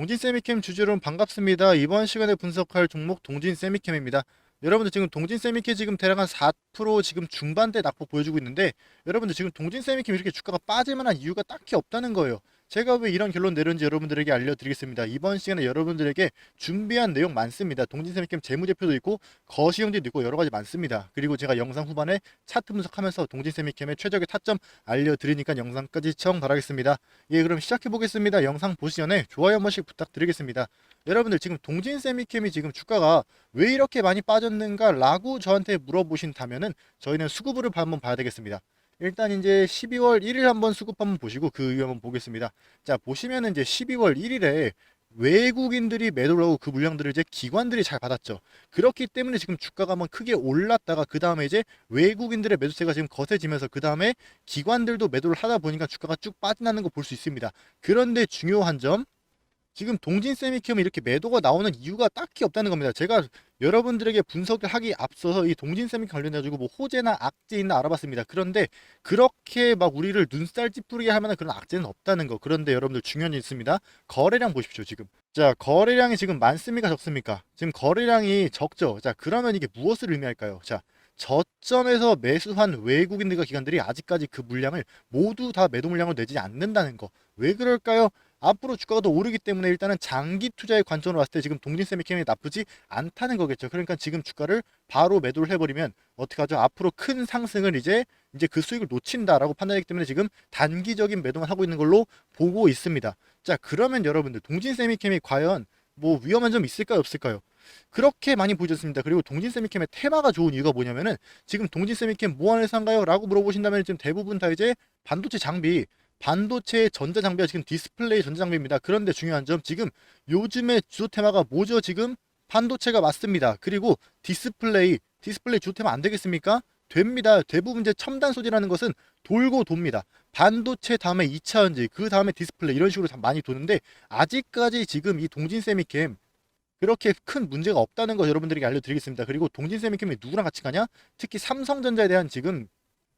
동진 세미캠 주주여러분 반갑습니다. 이번 시간에 분석할 종목 동진 세미캠입니다. 여러분들 지금 동진 세미캠 지금 대략 한 4% 지금 중반대 낙폭 보여주고 있는데 여러분들 지금 동진 세미캠 이렇게 주가가 빠질 만한 이유가 딱히 없다는 거예요. 제가 왜 이런 결론 내렸는지 여러분들에게 알려드리겠습니다. 이번 시간에 여러분들에게 준비한 내용 많습니다. 동진 세미캠 재무제표도 있고 거시형도 있고 여러 가지 많습니다. 그리고 제가 영상 후반에 차트 분석하면서 동진 세미캠의 최적의 타점 알려드리니까 영상까지 시청 바라겠습니다. 예, 그럼 시작해 보겠습니다. 영상 보시 전에 좋아요 한 번씩 부탁드리겠습니다. 여러분들 지금 동진 세미캠이 지금 주가가 왜 이렇게 많이 빠졌는가 라고 저한테 물어보신다면은 저희는 수급을 한번 봐야 되겠습니다. 일단 이제 12월 1일 한번 수급 한번 보시고 그 이유 한번 보겠습니다. 자 보시면은 이제 12월 1일에 외국인들이 매도를 하고 그 물량들을 이제 기관들이 잘 받았죠. 그렇기 때문에 지금 주가가 한번 크게 올랐다가 그 다음에 이제 외국인들의 매도세가 지금 거세지면서 그 다음에 기관들도 매도를 하다 보니까 주가가 쭉 빠져나는 거 볼 수 있습니다. 그런데 중요한 점 지금 동진 세미캠이 이렇게 매도가 나오는 이유가 딱히 없다는 겁니다. 제가 여러분들에게 분석을 하기 앞서서 이 동진 세미 관련해 가지고 뭐 호재나 악재 있나 알아봤습니다. 그런데 그렇게 막 우리를 눈살 찌푸리게 할 만한 그런 악재는 없다는 거. 그런데 여러분들 중요한 게 있습니다. 거래량 보십시오, 지금. 자, 거래량이 지금 많습니까, 적습니까? 지금 거래량이 적죠. 자, 그러면 이게 무엇을 의미할까요? 자, 저점에서 매수한 외국인 들과 기관들이 아직까지 그 물량을 모두 다 매도 물량을 내지 않는다는 거. 왜 그럴까요? 앞으로 주가가 더 오르기 때문에 일단은 장기 투자의 관점으로 봤을 때 지금 동진 세미캠이 나쁘지 않다는 거겠죠. 그러니까 지금 주가를 바로 매도를 해버리면 어떻게 하죠? 앞으로 큰 상승을 이제 이제 그 수익을 놓친다라고 판단하기 때문에 지금 단기적인 매도만 하고 있는 걸로 보고 있습니다. 자 그러면 여러분들 동진 세미캠이 과연 뭐 위험한 점 있을까요 없을까요? 그렇게 많이 보여줬습니다. 그리고 동진 세미캠의 테마가 좋은 이유가 뭐냐면은 지금 동진 세미캠 뭐 회사인가요? 라고 물어보신다면 지금 대부분 다 이제 반도체 장비 반도체 전자장비가 지금 디스플레이 전자장비입니다. 그런데 중요한 점 지금 요즘의 주요 테마가 뭐죠? 지금 반도체가 맞습니다. 그리고 디스플레이 디스플레이 주요 테마 안 되겠습니까? 됩니다. 대부분 이제 첨단 소재라는 것은 돌고 돕니다. 반도체 다음에 2차 전지 그 다음에 디스플레이 이런 식으로 다 많이 도는데 아직까지 지금 이 동진 세미캠 그렇게 큰 문제가 없다는 거 여러분들에게 알려드리겠습니다. 그리고 동진 세미캠이 누구랑 같이 가냐? 특히 삼성전자에 대한 지금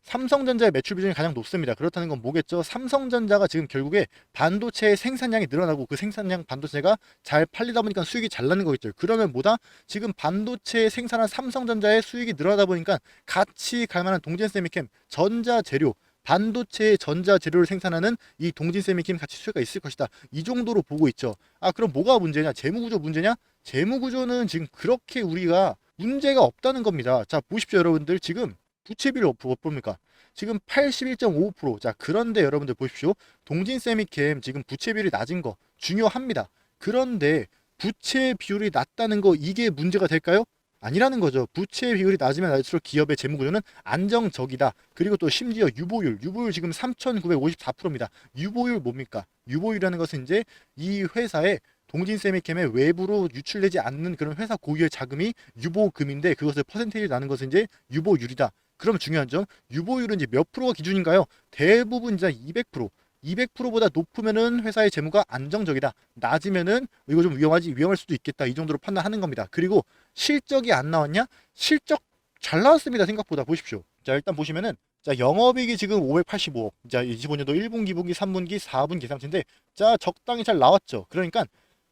삼성전자의 매출 비중이 가장 높습니다. 그렇다는 건 뭐겠죠? 삼성전자가 지금 결국에 반도체의 생산량이 늘어나고 그 생산량 반도체가 잘 팔리다 보니까 수익이 잘 나는 거겠죠. 그러면 뭐다? 지금 반도체 생산한 삼성전자의 수익이 늘어나다 보니까 같이 갈 만한 동진 세미캠 전자 재료 반도체 전자 재료를 생산하는 이 동진 세미캠 같이 수요가 있을 것이다. 이 정도로 보고 있죠. 아 그럼 뭐가 문제냐? 재무구조 문제냐? 재무구조는 지금 그렇게 우리가 문제가 없다는 겁니다. 자 보십시오 여러분들 지금 부채비율 못 봅니까? 지금 81.55%. 자, 그런데 여러분들 보십시오. 동진 세미캠 지금 부채 비율이 낮은 거 중요합니다. 그런데 부채 비율이 낮다는 거 이게 문제가 될까요? 아니라는 거죠. 부채 비율이 낮으면 낮을수록 기업의 재무 구조는 안정적이다. 그리고 또 심지어 유보율, 유보율 지금 3,954%입니다. 유보율 뭡니까? 유보율이라는 것은 이제 이 회사의 동진 세미캠의 외부로 유출되지 않는 그런 회사 고유의 자금이 유보금인데 그것을 퍼센테이지 나는 것은 이제 유보율이다. 그럼 중요한 점 유보율은 이제 몇 프로가 기준인가요? 대부분 이제 200%. 200%보다 높으면은 회사의 재무가 안정적이다. 낮으면은 이거 좀 위험하지 위험할 수도 있겠다. 이 정도로 판단하는 겁니다. 그리고 실적이 안 나왔냐? 실적 잘 나왔습니다. 생각보다 보십시오. 자 일단 보시면은 자 영업이익이 지금 585억. 자 25년도 1분기, 2분기, 3분기, 4분기 상치인데 자 적당히 잘 나왔죠. 그러니까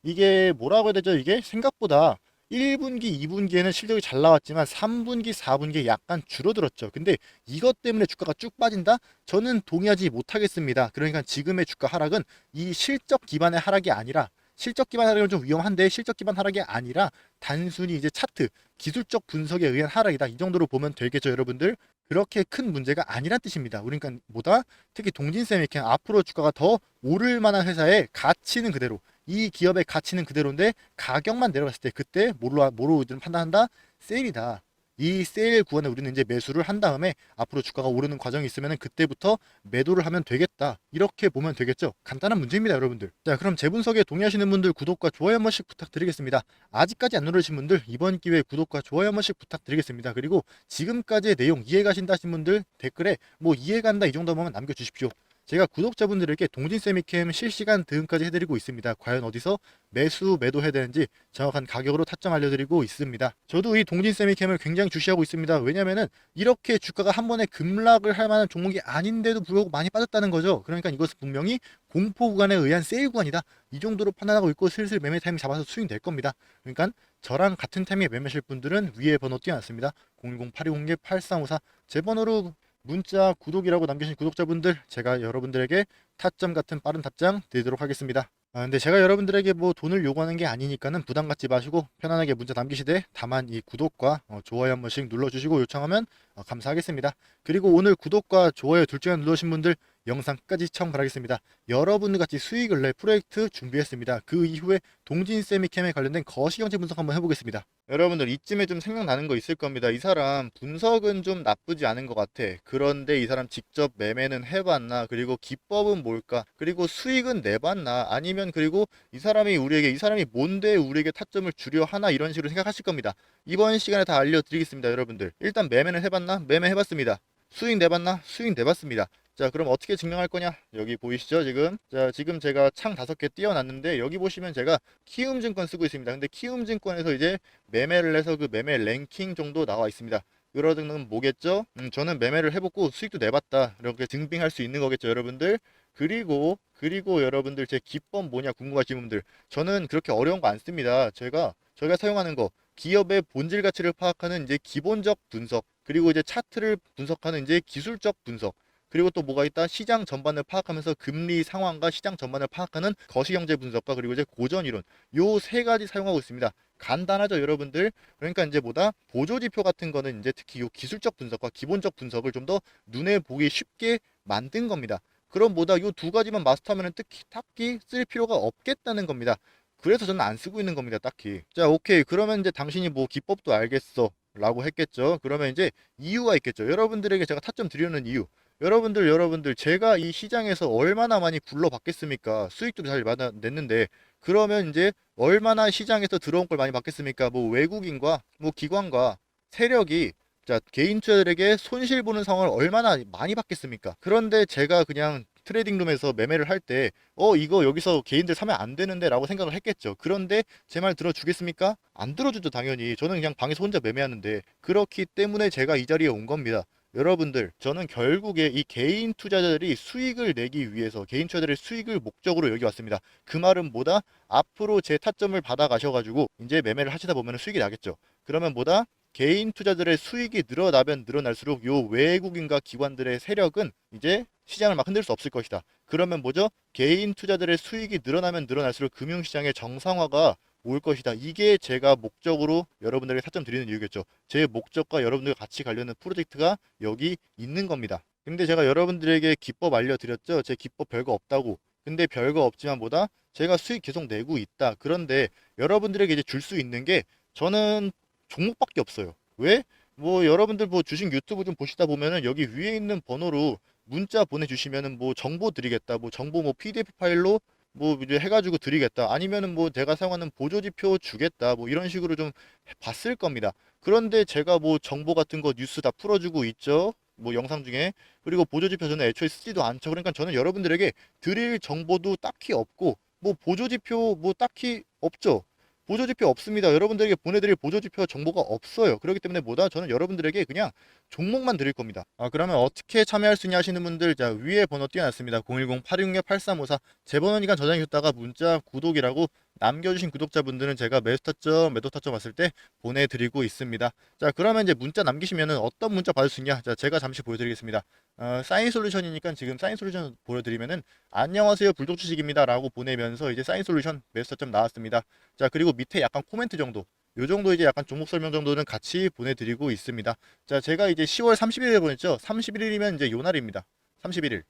이게 뭐라고 해야 되죠? 이게 생각보다 1분기, 2분기에는 실적이 잘 나왔지만 3분기, 4분기에 약간 줄어들었죠. 근데 이것 때문에 주가가 쭉 빠진다? 저는 동의하지 못하겠습니다. 그러니까 지금의 주가 하락은 이 실적 기반의 하락이 아니라 실적 기반 하락은 좀 위험한데 실적 기반 하락이 아니라 단순히 이제 차트 기술적 분석에 의한 하락이다. 이 정도로 보면 되겠죠, 여러분들. 그렇게 큰 문제가 아니란 뜻입니다. 그러니까 뭐다? 특히 동진쌤이 그냥 앞으로 주가가 더 오를 만한 회사의 가치는 그대로 이 기업의 가치는 그대로인데 가격만 내려갔을 때 그때 뭐로 뭐로 판단한다? 세일이다. 이 세일 구간에 우리는 이제 매수를 한 다음에 앞으로 주가가 오르는 과정이 있으면 그때부터 매도를 하면 되겠다. 이렇게 보면 되겠죠. 간단한 문제입니다, 여러분들. 자, 그럼 제 분석에 동의하시는 분들 구독과 좋아요 한 번씩 부탁드리겠습니다. 아직까지 안 누르신 분들 이번 기회에 구독과 좋아요 한 번씩 부탁드리겠습니다. 그리고 지금까지의 내용 이해 가신다 하신 분들 댓글에 뭐 이해 간다 이 정도만 남겨주십시오. 제가 구독자분들에게 동진 세미캠 실시간 대응까지 해드리고 있습니다. 과연 어디서 매수 매도해야 되는지 정확한 가격으로 타점 알려드리고 있습니다. 저도 이 동진 세미캠을 굉장히 주시하고 있습니다. 왜냐면은 이렇게 주가가 한 번에 급락을 할 만한 종목이 아닌데도 불구하고 많이 빠졌다는 거죠. 그러니까 이것은 분명히 공포 구간에 의한 세일 구간이다. 이 정도로 판단하고 있고 슬슬 매매 타이밍 잡아서 수익 될 겁니다. 그러니까 저랑 같은 타이밍에 매매하실 분들은 위에 번호 띄워놨습니다. 010-820-8354 제 번호로 문자 구독이라고 남기신 구독자분들 제가 여러분들에게 타점 같은 빠른 답장 드리도록 하겠습니다. 아, 근데 제가 여러분들에게 뭐 돈을 요구하는 게 아니니까는 부담 갖지 마시고 편안하게 문자 남기시되 다만 이 구독과 어, 좋아요 한 번씩 눌러주시고 요청하면 어, 감사하겠습니다. 그리고 오늘 구독과 좋아요 둘 중에 눌러주신 분들 영상 끝까지 시청 바라겠습니다. 여러분들 같이 수익을 낼 프로젝트 준비했습니다. 그 이후에 동진 세미캠에 관련된 거시경제 분석 한번 해보겠습니다. 여러분들 이쯤에 좀 생각나는 거 있을 겁니다. 이 사람 분석은 좀 나쁘지 않은 것 같아. 그런데 이 사람 직접 매매는 해봤나? 그리고 기법은 뭘까? 그리고 수익은 내봤나? 아니면 그리고 이 사람이 우리에게 이 사람이 뭔데 우리에게 타점을 주려 하나 이런 식으로 생각하실 겁니다. 이번 시간에 다 알려드리겠습니다, 여러분들. 일단 매매는 해봤나? 매매 해봤습니다. 수익 내봤나? 수익 내봤습니다. 자 그럼 어떻게 증명할 거냐? 여기 보이시죠 지금? 자 지금 제가 창 다섯 개 띄워놨는데 여기 보시면 제가 키움증권 쓰고 있습니다. 근데 키움증권에서 이제 매매를 해서 그 매매 랭킹 정도 나와 있습니다. 그러는 뭐겠죠? 음, 저는 매매를 해보고 수익도 내봤다. 이렇게 증빙할 수 있는 거겠죠 여러분들? 그리고 그리고 여러분들 제 기법 뭐냐 궁금하신 분들. 저는 그렇게 어려운 거 안 씁니다. 제가 저희가 사용하는 거 기업의 본질 가치를 파악하는 이제 기본적 분석 그리고 이제 차트를 분석하는 이제 기술적 분석 그리고 또 뭐가 있다? 시장 전반을 파악하면서 금리 상황과 시장 전반을 파악하는 거시경제 분석과 그리고 이제 고전 이론 요 세 가지 사용하고 있습니다. 간단하죠, 여러분들. 그러니까 이제 뭐다 보조 지표 같은 거는 이제 특히 요 기술적 분석과 기본적 분석을 좀 더 눈에 보기 쉽게 만든 겁니다. 그럼 뭐다 요 두 가지만 마스터하면 특히 딱히 쓸 필요가 없겠다는 겁니다. 그래서 저는 안 쓰고 있는 겁니다, 딱히. 자, 오케이. 그러면 이제 당신이 뭐 기법도 알겠어. 라고 했겠죠. 그러면 이제 이유가 있겠죠. 여러분들에게 제가 타점 드리는 이유. 여러분들 여러분들 제가 이 시장에서 얼마나 많이 굴러받겠습니까? 수익도 잘 받아 냈는데 그러면 이제 얼마나 시장에서 들어온 걸 많이 받겠습니까? 뭐 외국인과 뭐 기관과 세력이 자 개인 투자들에게 손실 보는 상황을 얼마나 많이 받겠습니까? 그런데 제가 그냥 트레이딩룸에서 매매를 할 때 어 이거 여기서 개인들 사면 안 되는데 라고 생각을 했겠죠. 그런데 제 말 들어주겠습니까? 안 들어주죠 당연히. 저는 그냥 방에서 혼자 매매하는데 그렇기 때문에 제가 이 자리에 온 겁니다. 여러분들, 저는 결국에 이 개인 투자자들이 수익을 내기 위해서 개인 투자자들의 수익을 목적으로 여기 왔습니다. 그 말은 뭐다? 앞으로 제 타점을 받아 가셔가지고 이제 매매를 하시다 보면 수익이 나겠죠. 그러면 뭐다? 개인 투자들의 수익이 늘어나면 늘어날수록 요 외국인과 기관들의 세력은 이제 시장을 막 흔들 수 없을 것이다. 그러면 뭐죠? 개인 투자들의 수익이 늘어나면 늘어날수록 금융시장의 정상화가 올 것이다. 이게 제가 목적으로 여러분들에게 타점 드리는 이유겠죠. 제 목적과 여러분들과 같이 가려는 프로젝트가 여기 있는 겁니다. 근데 제가 여러분들에게 기법 알려드렸죠. 제 기법 별거 없다고. 근데 별거 없지만 보다 제가 수익 계속 내고 있다. 그런데 여러분들에게 이제 줄 수 있는 게 저는 종목밖에 없어요. 왜? 뭐 여러분들 뭐 주식 유튜브 좀 보시다 보면은 여기 위에 있는 번호로 문자 보내주시면은 뭐 정보 드리겠다. 뭐 정보 뭐 PDF 파일로 뭐 이제 해가지고 드리겠다. 아니면은 뭐 제가 사용하는 보조지표 주겠다. 뭐 이런 식으로 좀 봤을 겁니다. 그런데 제가 뭐 정보 같은 거 뉴스 다 풀어주고 있죠. 뭐 영상 중에 그리고 보조지표 저는 애초에 쓰지도 않죠. 그러니까 저는 여러분들에게 드릴 정보도 딱히 없고 뭐 보조지표 뭐 딱히 없죠. 보조지표 없습니다. 여러분들에게 보내드릴 보조지표 정보가 없어요. 그렇기 때문에 뭐다 저는 여러분들에게 그냥 종목만 드릴 겁니다. 아 그러면 어떻게 참여할 수 있냐 하시는 분들 자 위에 번호 띄워놨습니다. 010-866-8354제 번호니까 저장해 줬다가 문자 구독이라고 남겨주신 구독자분들은 제가 매수타점 매도타점 왔을 때 보내드리고 있습니다. 자 그러면 이제 문자 남기시면은 어떤 문자 받을 수 있냐? 자 제가 잠시 보여드리겠습니다. 어, 사인 솔루션이니까 지금 사인 솔루션 보여드리면은 안녕하세요 불독 주식입니다 라고 보내면서 이제 사인 솔루션 매수타점 나왔습니다. 자 그리고 밑에 약간 코멘트 정도 요 정도 이제 약간 종목 설명 정도는 같이 보내드리고 있습니다. 자, 제가 이제 10월 31일에 보냈죠. 31일이면 이제 요 날입니다. 31일.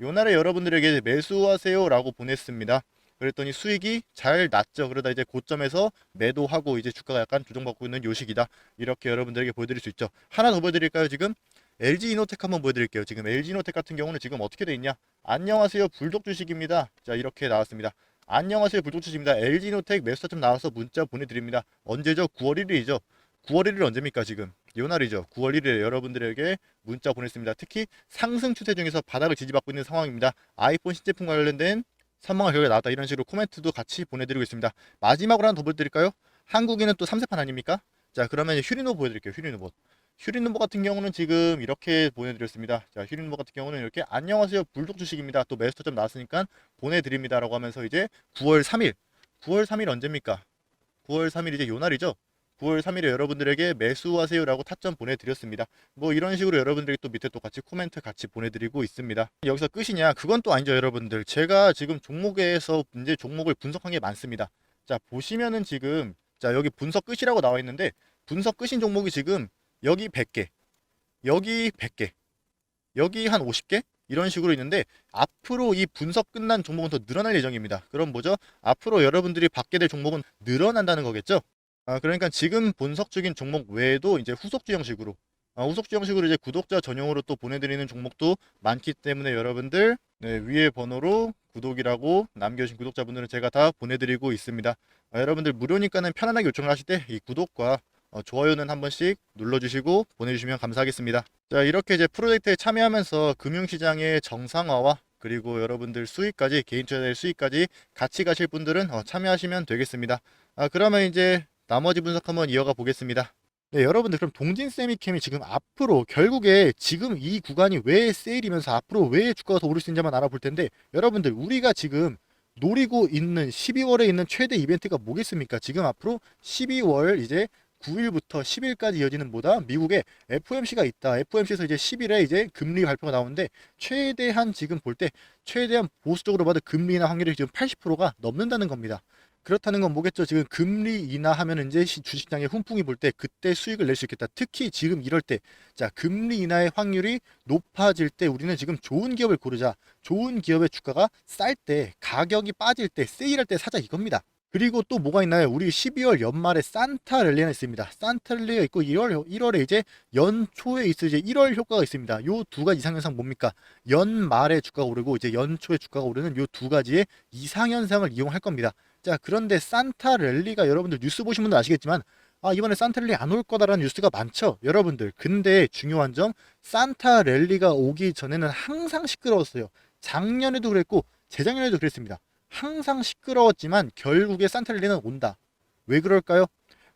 요 날에 여러분들에게 매수하세요라고 보냈습니다. 그랬더니 수익이 잘 났죠. 그러다 이제 고점에서 매도하고 이제 주가가 약간 조정받고 있는 요식이다. 이렇게 여러분들에게 보여드릴 수 있죠. 하나 더 보여드릴까요? 지금 LG 이노텍 한번 보여드릴게요. 지금 LG 이노텍 같은 경우는 지금 어떻게 돼 있냐? 안녕하세요, 불독 주식입니다. 자, 이렇게 나왔습니다. 안녕하세요 불독주십니다. LG노텍 매수타점 나와서 문자 보내드립니다. 언제죠? 9월 1일이죠. 9월 1일 언제입니까 지금? 요 날이죠. 9월 1일에 여러분들에게 문자 보냈습니다. 특히 상승 추세 중에서 바닥을 지지받고 있는 상황입니다. 아이폰 신제품 관련된 선망한 결과가 나왔다. 이런 식으로 코멘트도 같이 보내드리고 있습니다. 마지막으로 하나 더 보여드릴까요? 한국인은 또 3세판 아닙니까? 자 그러면 휴리노 보여드릴게요. 휴리노보. 휴리노보 같은 경우는 지금 이렇게 보내드렸습니다. 자 휴리노보 같은 경우는 이렇게 안녕하세요 불독 주식입니다. 또 매스터점 나왔으니까 보내드립니다라고 하면서 이제 9월 3일 9월 3일 언제입니까? 9월 3일 이제 요 날이죠. 9월 3일에 여러분들에게 매수하세요라고 타점 보내드렸습니다. 뭐 이런 식으로 여러분들이 또 밑에 또 같이 코멘트 같이 보내드리고 있습니다. 여기서 끝이냐? 그건 또 아니죠, 여러분들. 제가 지금 종목에서 이제 종목을 분석한 게 많습니다. 자 보시면은 지금 자 여기 분석 끝이라고 나와 있는데 분석 끝인 종목이 지금 여기 100개, 여기 100개, 여기 한 50개 이런 식으로 있는데 앞으로 이 분석 끝난 종목은 더 늘어날 예정입니다. 그럼 뭐죠? 앞으로 여러분들이 받게 될 종목은 늘어난다는 거겠죠? 아, 그러니까 지금 분석 중인 종목 외에도 이제 후속주 형식으로 아, 후속주 형식으로 이제 구독자 전용으로 또 보내드리는 종목도 많기 때문에 여러분들 네, 위에 번호로 구독이라고 남겨주신 구독자분들은 제가 다 보내드리고 있습니다. 아, 여러분들 무료니까는 편안하게 요청을 하실 때 이 구독과 어, 좋아요는 한 번씩 눌러주시고 보내주시면 감사하겠습니다. 자 이렇게 이제 프로젝트에 참여하면서 금융시장의 정상화와 그리고 여러분들 수익까지 개인 투자자의 수익까지 같이 가실 분들은 어, 참여하시면 되겠습니다. 아 그러면 이제 나머지 분석 한번 이어가 보겠습니다. 네, 여러분들 그럼 동진 세미캠이 지금 앞으로 결국에 지금 이 구간이 왜 세일이면서 앞으로 왜 주가가 더 오를 수 있는지만 알아볼 텐데 여러분들 우리가 지금 노리고 있는 12월에 있는 최대 이벤트가 뭐겠습니까? 지금 앞으로 12월 이제 9일부터 10일까지 이어지는 뭐다? 미국에 FOMC가 있다. FOMC에서 이제 10일에 이제 금리 발표가 나오는데 최대한 지금 볼 때 최대한 보수적으로 봐도 금리 인하 확률이 지금 80%가 넘는다는 겁니다. 그렇다는 건 뭐겠죠? 지금 금리 인하하면 이제 시- 주식시장에 훈풍이 불 때 그때 수익을 낼 수 있겠다. 특히 지금 이럴 때, 자 금리 인하의 확률이 높아질 때 우리는 지금 좋은 기업을 고르자. 좋은 기업의 주가가 쌀 때, 가격이 빠질 때, 세일할 때 사자 이겁니다. 그리고 또 뭐가 있나요? 우리 12월 연말에 산타 랠리가 있습니다. 산타 랠리가 있고 1월 1월에 이제 연초에 있을 이제 1월 효과가 있습니다. 요 두 가지 이상 현상 뭡니까? 연말에 주가가 오르고 이제 연초에 주가가 오르는 요 두 가지의 이상 현상을 이용할 겁니다. 자, 그런데 산타 랠리가 여러분들 뉴스 보신 분들 아시겠지만 아, 이번에 산타 랠리 안 올 거다라는 뉴스가 많죠. 여러분들. 근데 중요한 점 산타 랠리가 오기 전에는 항상 시끄러웠어요. 작년에도 그랬고 재작년에도 그랬습니다. 항상 시끄러웠지만 결국에 산타 랠리는 온다. 왜 그럴까요?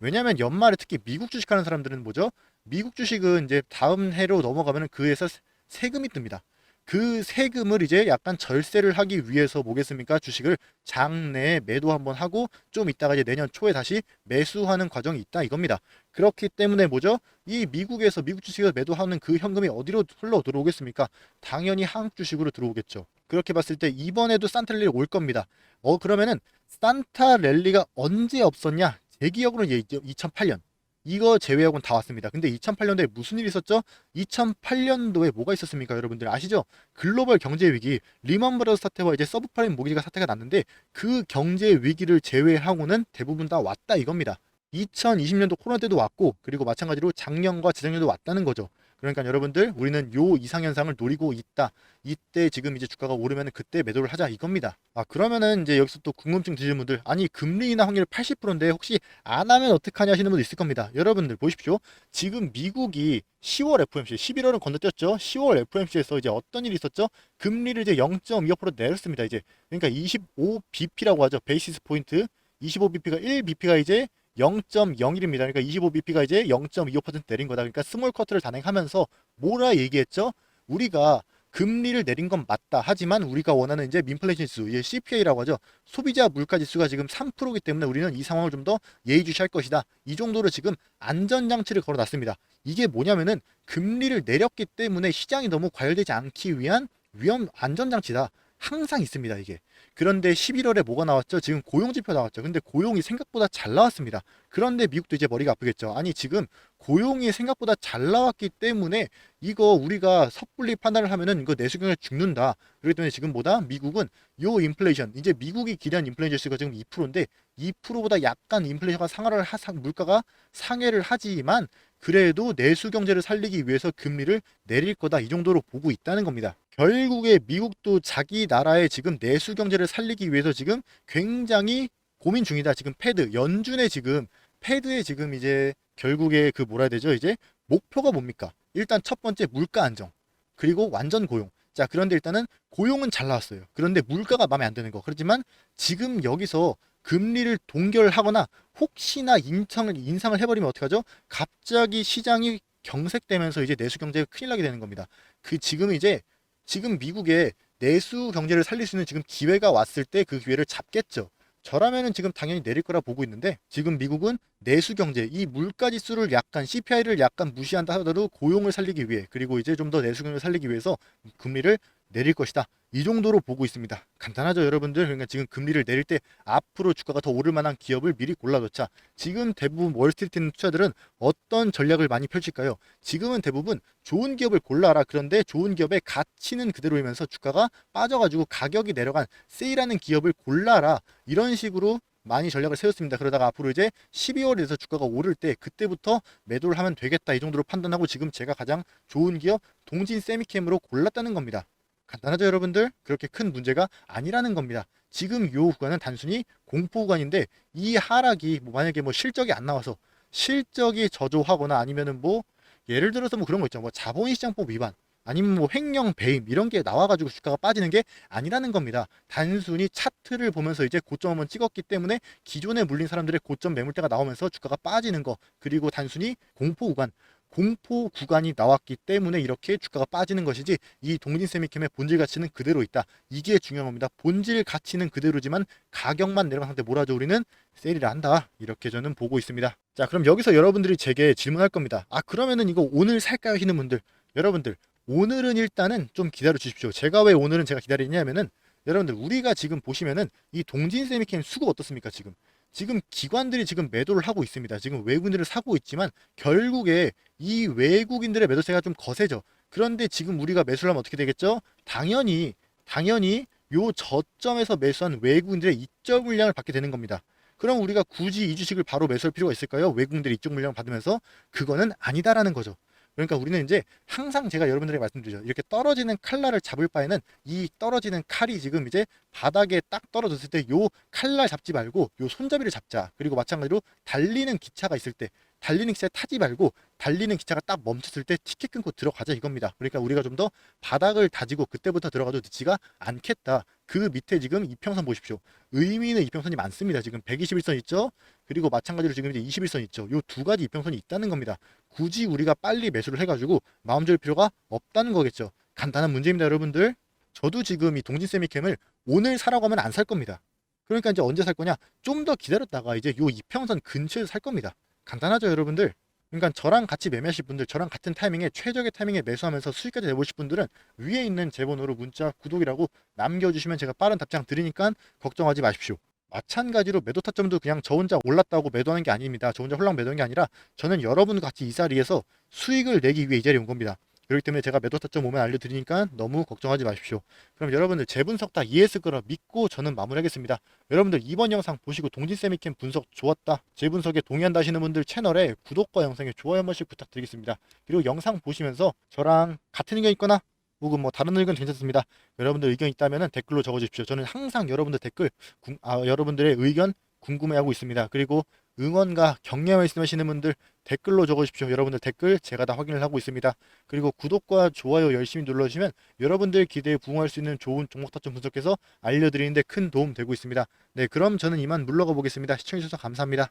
왜냐하면 연말에 특히 미국 주식하는 사람들은 뭐죠? 미국 주식은 이제 다음 해로 넘어가면 그에서 세- 세금이 뜹니다. 그 세금을 이제 약간 절세를 하기 위해서 뭐겠습니까? 주식을 장내에 매도 한번 하고 좀 있다가 이제 내년 초에 다시 매수하는 과정이 있다 이겁니다. 그렇기 때문에 뭐죠? 이 미국에서 미국 주식을 매도하는 그 현금이 어디로 흘러 들어오겠습니까? 당연히 한국 주식으로 들어오겠죠. 그렇게 봤을 때 이번에도 산타 랠리 올 겁니다. 어 그러면은 산타 랠리가 언제 없었냐? 제 기억으로는 이제 2008년 이거 제외하고는 다 왔습니다. 근데 2008년도에 무슨 일이 있었죠? 2008년도에 뭐가 있었습니까, 여러분들 아시죠? 글로벌 경제 위기, 리먼 브라더스 사태와 이제 서브프라임 모기지가 사태가 났는데 그 경제 위기를 제외하고는 대부분 다 왔다 이겁니다. 2020년도 코로나 때도 왔고 그리고 마찬가지로 작년과 재작년도 왔다는 거죠. 그러니까 여러분들 우리는 요 이상 현상을 노리고 있다. 이때 지금 이제 주가가 오르면 그때 매도를 하자 이겁니다. 아 그러면은 이제 여기서 또 궁금증 드시는 분들 아니 금리 인하 확률 80%인데 혹시 안 하면 어떡하냐 하시는 분도 있을 겁니다. 여러분들 보십시오. 지금 미국이 10월 FOMC 11월은 건너뛰었죠. 10월 FOMC에서 이제 어떤 일이 있었죠? 금리를 이제 0.25% 내렸습니다. 이제 그러니까 25bp라고 하죠. 베이시스 포인트 25bp가 1bp가 이제 0.01입니다. 그러니까 25bp가 이제 0.25% 내린 거다. 그러니까 스몰 커트를 단행하면서 뭐라 얘기했죠? 우리가 금리를 내린 건 맞다. 하지만 우리가 원하는 이제 민플레이션 지수, 이제 CPI라고 하죠. 소비자 물가 지수가 지금 3%이기 때문에 우리는 이 상황을 좀 더 예의주시할 것이다. 이 정도로 지금 안전장치를 걸어놨습니다. 이게 뭐냐면은 금리를 내렸기 때문에 시장이 너무 과열되지 않기 위한 위험 안전장치다. 항상 있습니다, 이게. 그런데 11월에 뭐가 나왔죠? 지금 고용지표 나왔죠. 근데 고용이 생각보다 잘 나왔습니다. 그런데 미국도 이제 머리가 아프겠죠. 아니, 지금 고용이 생각보다 잘 나왔기 때문에 이거 우리가 섣불리 판단을 하면은 이거 내수경에 죽는다. 그렇기 때문에 지금 보다 미국은 요 인플레이션, 이제 미국이 기대한 인플레이션 지수가 지금 2%인데 2%보다 약간 인플레이션가 상하를 하, 상, 물가가 상해를 하지만 그래도 내수 경제를 살리기 위해서 금리를 내릴 거다. 이 정도로 보고 있다는 겁니다. 결국에 미국도 자기 나라의 지금 내수 경제를 살리기 위해서 지금 굉장히 고민 중이다. 지금 패드 연준의 지금 패드의 지금 이제 결국에 그 뭐라 해야 되죠? 이제 목표가 뭡니까? 일단 첫 번째 물가 안정. 그리고 완전 고용. 자, 그런데 일단은 고용은 잘 나왔어요. 그런데 물가가 마음에 안 드는 거. 그렇지만 지금 여기서 금리를 동결하거나 혹시나 인상을 인상을 해버리면 어떡하죠? 갑자기 시장이 경색되면서 이제 내수 경제가 큰일 나게 되는 겁니다. 그 지금 이제 지금 미국의 내수 경제를 살릴 수 있는 지금 기회가 왔을 때 그 기회를 잡겠죠. 저라면은 지금 당연히 내릴 거라 보고 있는데 지금 미국은 내수 경제 이 물가 지수를 약간 CPI를 약간 무시한다 하더라도 고용을 살리기 위해 그리고 이제 좀 더 내수 경제를 살리기 위해서 금리를 내릴 것이다. 이 정도로 보고 있습니다. 간단하죠, 여러분들. 그러니까 지금 금리를 내릴 때 앞으로 주가가 더 오를 만한 기업을 미리 골라놓자. 지금 대부분 월스트리트 있는 투자들은 어떤 전략을 많이 펼칠까요? 지금은 대부분 좋은 기업을 골라라. 그런데 좋은 기업의 가치는 그대로이면서 주가가 빠져가지고 가격이 내려간 세일하는 기업을 골라라. 이런 식으로 많이 전략을 세웠습니다. 그러다가 앞으로 이제 12월에 돼서 주가가 오를 때 그때부터 매도를 하면 되겠다. 이 정도로 판단하고 지금 제가 가장 좋은 기업 동진 세미캠으로 골랐다는 겁니다. 간단하죠 여러분들? 그렇게 큰 문제가 아니라는 겁니다. 지금 요 구간은 단순히 공포 구간인데 이 하락이 뭐 만약에 뭐 실적이 안 나와서 실적이 저조하거나 아니면은 뭐 예를 들어서 뭐 그런 거 있죠. 뭐 자본시장법 위반 아니면 뭐 횡령 배임 이런 게 나와가지고 주가가 빠지는 게 아니라는 겁니다. 단순히 차트를 보면서 이제 고점 한번 찍었기 때문에 기존에 물린 사람들의 고점 매물대가 나오면서 주가가 빠지는 거 그리고 단순히 공포 구간 공포 구간이 나왔기 때문에 이렇게 주가가 빠지는 것이지 이 동진 세미캠의 본질 가치는 그대로 있다. 이게 중요한 겁니다. 본질 가치는 그대로지만 가격만 내려간 상태 뭐라죠? 우리는 세일을 한다. 이렇게 저는 보고 있습니다. 자, 그럼 여기서 여러분들이 제게 질문할 겁니다. 아, 그러면은 이거 오늘 살까요? 하시는 분들. 여러분들, 오늘은 일단은 좀 기다려 주십시오. 제가 왜 오늘은 제가 기다리냐면은 여러분들 우리가 지금 보시면은 이 동진 세미캠 수급 어떻습니까? 지금 지금 기관들이 지금 매도를 하고 있습니다. 지금 외국인들을 사고 있지만 결국에 이 외국인들의 매도세가 좀 거세죠. 그런데 지금 우리가 매수를 하면 어떻게 되겠죠? 당연히 당연히 요 저점에서 매수한 외국인들의 이적 물량을 받게 되는 겁니다. 그럼 우리가 굳이 이 주식을 바로 매수할 필요가 있을까요? 외국인들이 이쪽 물량을 받으면서 그거는 아니다라는 거죠. 그러니까 우리는 이제 항상 제가 여러분들에게 말씀드리죠. 이렇게 떨어지는 칼날을 잡을 바에는 이 떨어지는 칼이 지금 이제 바닥에 딱 떨어졌을 때 요 칼날 잡지 말고 요 손잡이를 잡자. 그리고 마찬가지로 달리는 기차가 있을 때 달리는 기차에 타지 말고 달리는 기차가 딱 멈췄을 때 티켓 끊고 들어가자 이겁니다. 그러니까 우리가 좀 더 바닥을 다지고 그때부터 들어가도 늦지가 않겠다. 그 밑에 지금 이평선 보십시오. 의미 있는 이평선이 많습니다. 지금 121선 있죠? 그리고 마찬가지로 지금 이제 21선 있죠. 요두 가지 이평선이 있다는 겁니다. 굳이 우리가 빨리 매수를 해가지고 마음 졸 필요가 없다는 거겠죠. 간단한 문제입니다, 여러분들. 저도 지금 이 동진 세미캠을 오늘 사라고 하면 안 살 겁니다. 그러니까 이제 언제 살 거냐? 좀 더 기다렸다가 이제 요 이평선 근처에서 살 겁니다. 간단하죠, 여러분들. 그러니까 저랑 같이 매매하실 분들, 저랑 같은 타이밍에 최적의 타이밍에 매수하면서 수익까지 내보실 분들은 위에 있는 제 번호로 문자 구독이라고 남겨주시면 제가 빠른 답장 드리니까 걱정하지 마십시오. 마찬가지로 매도 타점도 그냥 저 혼자 올랐다고 매도하는 게 아닙니다. 저 혼자 홀랑 매도하는 게 아니라 저는 여러분과 같이 이 자리에서 수익을 내기 위해 이 자리에 온 겁니다. 그렇기 때문에 제가 매도 타점 오면 알려드리니까 너무 걱정하지 마십시오. 그럼 여러분들 제 분석 다 이해했을 거라 믿고 저는 마무리하겠습니다. 여러분들 이번 영상 보시고 동진세미캠 분석 좋았다. 제 분석에 동의한다 하시는 분들 채널에 구독과 영상에 좋아요 한 번씩 부탁드리겠습니다. 그리고 영상 보시면서 저랑 같은 의견 있거나 혹은 뭐 다른 의견 괜찮습니다. 여러분들 의견 있다면 댓글로 적어주십시오. 저는 항상 여러분들 댓글, 궁- 아, 여러분들의 의견 궁금해하고 있습니다. 그리고 응원과 격려 말씀하시는 분들 댓글로 적어주십시오. 여러분들 댓글 제가 다 확인을 하고 있습니다. 그리고 구독과 좋아요 열심히 눌러주시면 여러분들 기대에 부응할 수 있는 좋은 종목 타점 분석해서 알려드리는데 큰 도움 되고 있습니다. 네, 그럼 저는 이만 물러가 보겠습니다. 시청해주셔서 감사합니다.